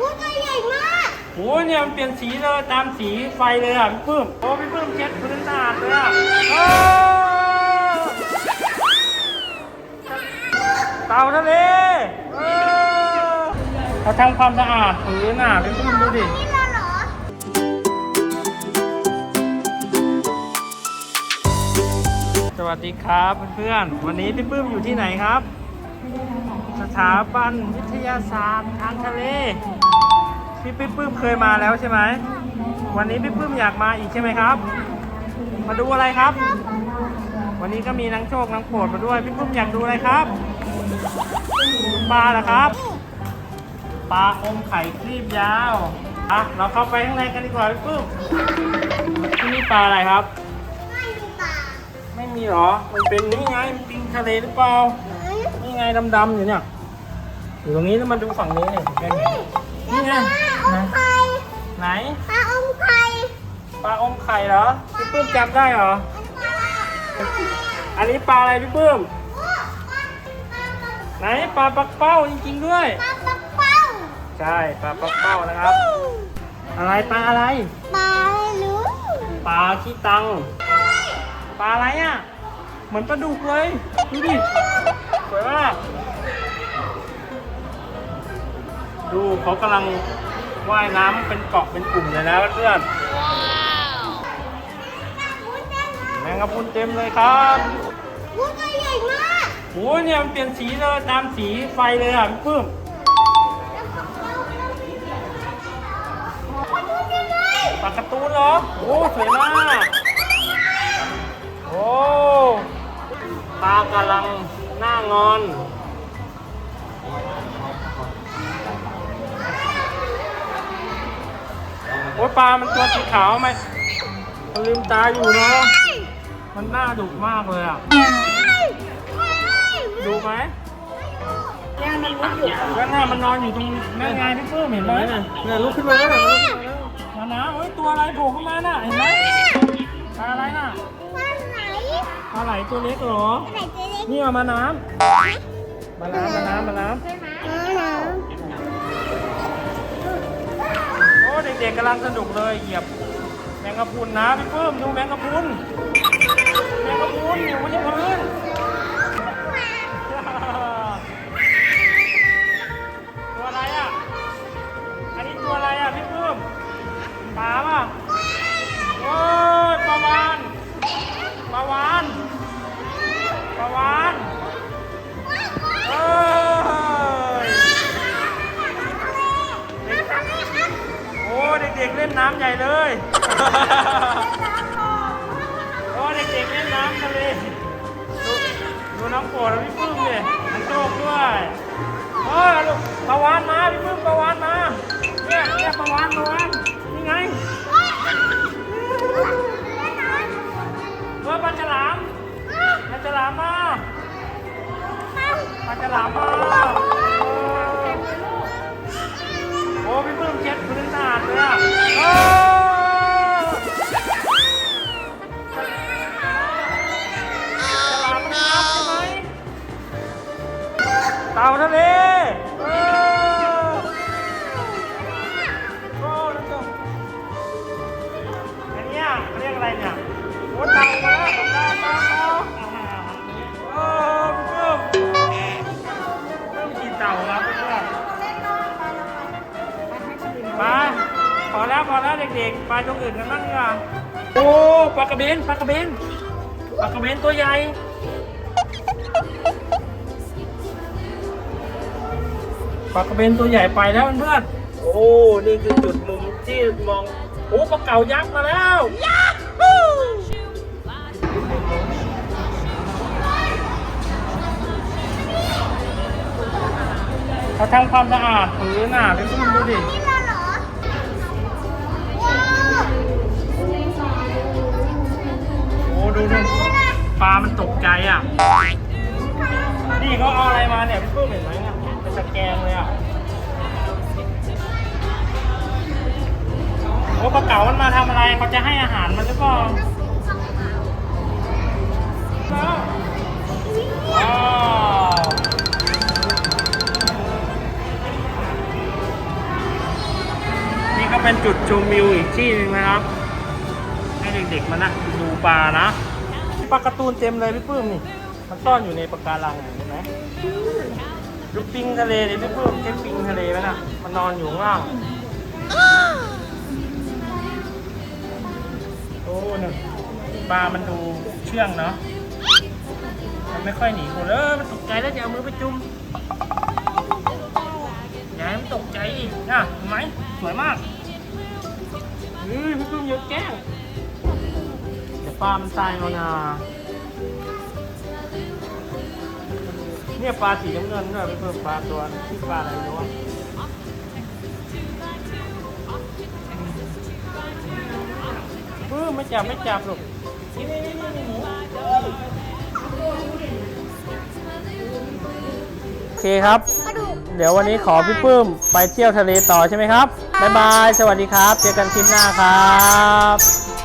วู้ตัวใหญ่มากโอ้ยเนี่ยมันเปลี่ยนสีเลยตามสีไฟเลยอะพี่ปื้มโอ้พี่ปื้มเช็ดพื้นสะอาดเลยอะเออเต่าทะเลเออเขาทำความสะอาดพื้นอะพี่ปื้มดูดิ นี่เราเหรอ สวัสดีครับเพื่อนๆ วันนี้พี่ปื้มอยู่ที่ไหนครับ สถาบันวิทยาศาสตร์ทางทะเล พี่พี่ปื้มเคยมาแล้วใช่ไหม วันนี้พี่ปื้มอยากมาอีกใช่ไหมครับ มาดูอะไรครับ วันนี้ก็มีนังโชคนางโปรดมาด้วย พี่ปื้มอยากดูอะไรครับ ปลาเหรอครับ ปลาอมไข่ครีบยาว อะ เราเข้าไปข้างในกันดีกว่าพี่ปื้มที่นี่ปลาอะไรครับ ไม่มีปลา ไม่มีหรอ มันเป็นนี่ไง มันปิงทะเลหรือเปล่า นี่ไงดำๆอยู่เนี่ย อยู่ตรงนี้แล้วมาดูฝั่งนี้เนี่ยเป็นไง นี่ไงปลาอมไข่ไหนปลาอมไข่ปลาอมไข่เหรอพี่ปื้มจำได้เหรอ อันนี้ปลาอะไรอันนี้ปลาอะไรพี่ปื้มโอ้ปลาปลาปลาไหนปลาปักเป้าจริงๆด้วย ปลาปลาเป้า ใช่ปลาปักเป้านะครับ อะไรปลาอะไร ปลาอะไรรู้ปลาขี้ตัง ปลาอะไรอะ เหมือนปลาดุกเลย ดูดิสวยมาก ดูเขากำลังว่ายน้ำเป็นเกาะเป็นกลุ่มเลยนะเพื่อนวู้เต็มเลยๆแมงกะพรุนเต็มเลยครับวู้ตัวใหญ่มากโอ้ยเนี่ยมันเปลี่ยนสีเลยตามสีไฟเลยอะพี่ปื้มมาดูกันเลยปลาการ์ตูนเหรอ โอ้สวยมากโอ้ปลากำลังหน้างอน อ้ยปลา มันตัวสีขาวไหมมันลืมตาอยู่เนาะ มันหน้าดุมากเลยอะ ดูไหมแย่มันมุดอยู่ก็หน้ามันนอนอยู่ตรงนั่นไงพี่ปื้มเห็นไหมเนี่ยลุกขึ้นมาแล้วมานะเฮ้ยตัวอะไรโผล่ขึ้นมาน่ะ เห็นไหมปลาอะไรน่ะ ปลาไหนปลาไหลตัวเล็กเหรอปลาไหนตัวเล็กนี่เอามาน้ำมาน้ำมาน้ำมาน้ใกกำลังสนุกเลยเหยียบแมงกะพรุนนะพี่ปื้มดูแมงกะพรุนแมงกะพรุนอยู่บนพื้น ด็กๆเล่นน้ำใหญ่เลยโอ้เด็กๆเล่นน้ำทะเลดูดูน้องโปรดแล้วพี่ปึ้มเลยน้องโชคด้วยโอ้ยลูกปลาวานมาพี่ปึ้มปลาวานมาเนี่ยเนี่ยปลาวานปลาวานนี่ไงเออปลาฉลามปลาฉลามมาปลาฉลามมา ต่าทะเลเออโอ้แล้วก็อันเนี้ยเขาเรียกอะไรเนี่ยโอ้เต่ามาแล้วเต่าเต่าเต่าโอ้พี่เพิ่มเพิ่มกี่เต่าครับเพื่อนๆไปพอแล้วพอแล้วเด็กๆ ไปตรงอื่นกันบ้างดีกว่าโอ้ปลากระเบนปลากระเบนปลากระเบนตัวใหญ่ ปลากระเบนตัวใหญ่ไปแล้วเพื่อนๆโอ้ นี่คือจุดมุมที่มอง โอ้ปลาเก๋ายักษ์มาแล้วเขาทำความสะอาดพื้นอะพี่พุ่มดูดินี่เราเหรอว้าวโอ้ดูดูปลามันตกใจอะ นี่เขาเอาอะไรมาเนี่ยพี่ปุ้มเห็นไหม เนี่ยเป็นตะแกงเลยอะโอ้ปลาเก๋ามันมาทำอะไรเขาจะให้อาหารมันหรือเปล่าแล้วว้าวเป็นจุดชมวิวอีกที่หนึ่งนะครับ ให้เด็กๆมานะดูปลานะปลาการ์ตูนเต็มเลยพี่ปื้มนี่ มันซ่อนอยู่ในปะการังเห็นไหม ดูปิงทะเลดิพี่ปื้มใช่ปิงทะเลไหมนะมันนอนอยู่ข้างล่างโอ้เนี่ยปลามันดูเชื่องเนาะ มันไม่ค่อยหนีคนเออมันตกใจแล้วจะเอามือไปจุ่มอย่าให้มันตกใจอีกนะเห็นไหมสวยมากเฮ้ยพี่ปุ้มอย่าแก้งเดี๋ยวปลามันตายเอานา เนี่ยปลาสีน้ำเงินด้วยพี่ปุ้มปลาตัวที่ปลาอะไรรู้อะปื้มไม่จับไม่จับหรอกนี่นี่นี่นี่หมูโอเคครับ เดี๋ยววันนี้ขอพี่ปื้มไปเที่ยวทะเลต่อใช่ไหมครับ บ๊ายบาย สวัสดีครับ เจอกันคลิปหน้าครับ